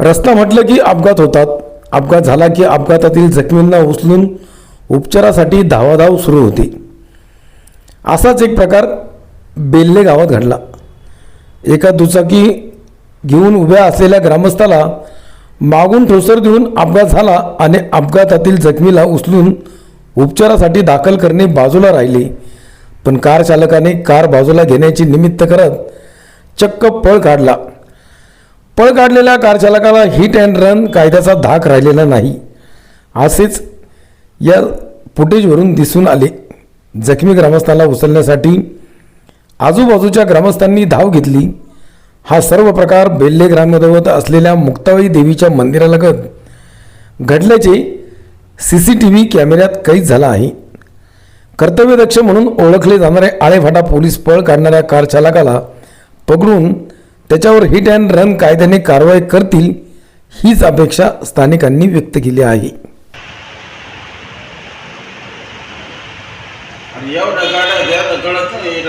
रस्ता म्हटलं की अपघात होतात. अपघात झाला की अपघातातील जखमींना उचलून उपचारासाठी धावाधाव सुरू होती. असाच एक प्रकार बेल्ले गावात घडला. एका दुचाकी घेऊन उभ्या असलेल्या ग्रामस्थाला मागून ठोसर देऊन अपघात झाला आणि अपघातातील जखमीला उचलून उपचारासाठी दाखल करणे बाजूला राहिले. पण कार चालकाने कार बाजूला घेण्याची निमित्त करत चक्क पळ काढला. पळ काढलेल्या कारचालकाला हिट अँड रन कायद्याचा धाक राहिलेला नाही. असेच या फुटेजवरून दिसून आले. जखमी ग्रामस्थाला उचलण्यासाठी आजूबाजूच्या ग्रामस्थांनी धाव घेतली. हा सर्व प्रकार बेल्ले ग्रामदैवत असलेल्या मुक्ताबाई देवीच्या मंदिरालगत घडल्याचे सी सी टी व्ही कॅमेऱ्यात कैद झाला आहे. कर्तव्यदक्ष म्हणून ओळखले जाणारे आळेफाटा पोलीस पळ काढणाऱ्या कार चालकाला पकडून त्याच्यावर हिट अँड रन कायद्याने कारवाई करतील हीच अपेक्षा स्थानिकांनी व्यक्त केली आहे. आणि एवढ्या गाड्या द्या तर कळत नाही